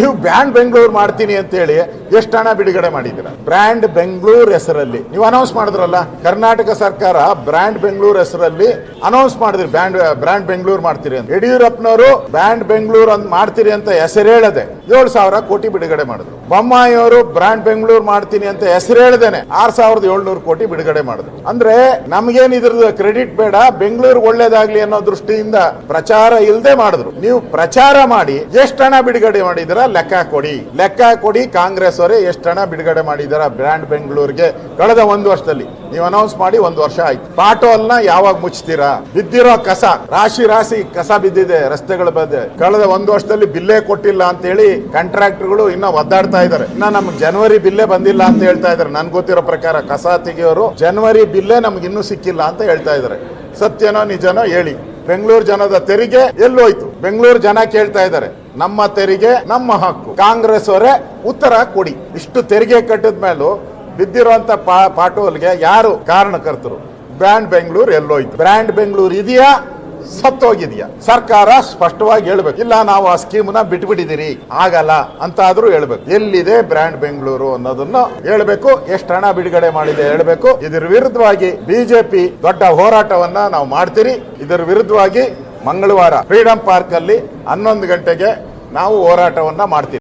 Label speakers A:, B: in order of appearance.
A: ನೀವು ಬ್ರ್ಯಾಂಡ್ ಬೆಂಗಳೂರು ಮಾಡ್ತೀನಿ ಅಂತ ಹೇಳಿ ಎಷ್ಟು ಹಣ ಬಿಡುಗಡೆ ಮಾಡಿದ್ದೀರಾ? ಬ್ರ್ಯಾಂಡ್ ಬೆಂಗಳೂರು ಹೆಸರಲ್ಲಿ. ನೀವು ಅನೌನ್ಸ್ ಮಾಡಿದ್ರಲ್ಲ, ಕರ್ನಾಟಕ ಸರ್ಕಾರ ಬ್ರ್ಯಾಂಡ್ ಬೆಂಗಳೂರು ಹೆಸರಲ್ಲಿ ಅನೌನ್ಸ್ ಮಾಡಿದ್ರಿ, ಬ್ರ್ಯಾಂಡ್ ಬ್ರ್ಯಾಂಡ್ ಬೆಂಗಳೂರು ಮಾಡ್ತೀರಿ ಅಂತ. ಯಡಿಯೂರಪ್ಪನವರು ಬ್ರ್ಯಾಂಡ್ ಬೆಂಗಳೂರು ಅಂತ ಮಾಡ್ತೀರಿ ಅಂತ ಹೆಸರು ಹೇಳದೆ ಏಳು ಸಾವಿರ ಕೋಟಿ ಬಿಡುಗಡೆ ಮಾಡಿದ್ರು. ಬೊಮ್ಮಾಯಿಯವರು ಬ್ರ್ಯಾಂಡ್ ಬೆಂಗಳೂರು ಮಾಡ್ತೀನಿ ಅಂತ ಹೆಸರು ಹೇಳ್ದೇನೆ ಆರ್ ಸಾವಿರದ ಏಳ್ನೂರು ಕೋಟಿ ಬಿಡುಗಡೆ ಮಾಡಿದ್ರು. ಅಂದ್ರೆ ನಮ್ಗೇನ್ ಇದ್ರದ್ದು ಕ್ರೆಡಿಟ್ ಬೇಡ, ಬೆಂಗಳೂರು ಒಳ್ಳೇದಾಗ್ಲಿ ಅನ್ನೋ ದೃಷ್ಟಿಯಿಂದ ಪ್ರಚಾರ ಇಲ್ಲದೆ ಮಾಡಿದ್ರು. ನೀವು ಪ್ರಚಾರ ಮಾಡಿ ಎಷ್ಟು ಹಣ ಬಿಡುಗಡೆ ಮಾಡಿದಿರ ಲೆಕ್ಕ ಕೊಡಿ. ಲೆಕ್ಕ ಕೊಡಿ, ಕಾಂಗ್ರೆಸ್ ಅವರೇ ಎಷ್ಟು ಹಣ ಬಿಡುಗಡೆ ಮಾಡಿದಾರ ಬ್ರ್ಯಾಂಡ್ ಬೆಂಗಳೂರಿಗೆ ಕಳೆದ ಒಂದು ವರ್ಷದಲ್ಲಿ. ನೀವು ಅನೌನ್ಸ್ ಮಾಡಿ ಒಂದು ವರ್ಷ ಆಯ್ತು. ಪಾಟೋಲ್ನ ಯಾವಾಗ ಮುಚ್ತೀರಾ? ಬಿದ್ದಿರೋ ಕಸ, ರಾಶಿ ರಾಶಿ ಕಸ ಬಿದ್ದಿದೆ, ರಸ್ತೆಗಳ ಬಗ್ಗೆ ಕಳೆದ ಒಂದು ವರ್ಷದಲ್ಲಿ ಬಿಲ್ಲೇ ಕೊಟ್ಟಿಲ್ಲ ಅಂತ ಹೇಳಿ ಕಾಂಟ್ರಾಕ್ಟರ್ಗಳು ಇನ್ನ ಒದ್ದಾಡ್ತಾ ಇದ್ದಾರೆ ಇನ್ನ ನಮ್ಗೆ ಜನವರಿ ಬಿಲ್ಲೇ ಬಂದಿಲ್ಲ ಅಂತ ಹೇಳ್ತಾ ಇದ್ದಾರೆ ನನ್ ಗೊತ್ತಿರೋ ಪ್ರಕಾರ ಕಸ ತೆಗಿಯೋರು ಜನವರಿ ಬಿಲ್ಲೇ ನಮ್ಗೆ ಇನ್ನೂ ಸಿಕ್ಕಿಲ್ಲ ಅಂತ ಹೇಳ್ತಾ ಇದ್ದಾರೆ ಸತ್ಯನೋ ನಿಜನೋ ಹೇಳಿ. ಬೆಂಗಳೂರು ಜನದ ತೆರಿಗೆ ಎಲ್ಲೋಯ್ತು. ಬೆಂಗಳೂರು ಜನ ಕೇಳ್ತಾ ಇದ್ದಾರೆ ನಮ್ಮ ತೆರಿಗೆ ನಮ್ಮ ಹಕ್ಕು. ಕಾಂಗ್ರೆಸ್ ಅವರೇ ಉತ್ತರ ಕೊಡಿ. ಇಷ್ಟು ತೆರಿಗೆ ಕಟ್ಟಿದ ಮೇಲೂ ಬಿದ್ದಿರುವಂತ ಪಾಟೋಲ್ಗೆ ಯಾರು ಕಾರಣಕರ್ತರು? ಬ್ರ್ಯಾಂಡ್ ಬೆಂಗಳೂರು ಎಲ್ಲೋಯ್ತು. ಬ್ರ್ಯಾಂಡ್ ಬೆಂಗಳೂರು ಇದೆಯಾ? ಸತ್ತೋಗಿದೆಯಾ? ಸರ್ಕಾರ ಸ್ಪಷ್ಟವಾಗಿ ಹೇಳ್ಬೇಕು. ಇಲ್ಲ, ನಾವು ಆ ಸ್ಕೀಮ್ನ ಬಿಟ್ಬಿಟ್ಟಿದ್ದೀರಿ. ಆಗಲ್ಲ ಅಂತಾದ್ರೂ ಹೇಳ್ಬೇಕು. ಎಲ್ಲಿದೆ ಬ್ರ್ಯಾಂಡ್ ಬೆಂಗಳೂರು ಅನ್ನೋದನ್ನ ಹೇಳ್ಬೇಕು. ಎಷ್ಟು ಹಣ ಬಿಡುಗಡೆ ಮಾಡಿದೆ ಹೇಳ್ಬೇಕು. ಇದರ ವಿರುದ್ಧವಾಗಿ ಬಿಜೆಪಿ ದೊಡ್ಡ ಹೋರಾಟವನ್ನ ನಾವು ಮಾಡ್ತೀರಿ. ಇದರ ವಿರುದ್ಧವಾಗಿ ಮಂಗಳವಾರ ಫ್ರೀಡಂ ಪಾರ್ಕ್ ಅಲ್ಲಿ ಹನ್ನೊಂದು ಗಂಟೆಗೆ ನಾವು ಹೋರಾಟವನ್ನು ಮಾಡ್ತೀವಿ.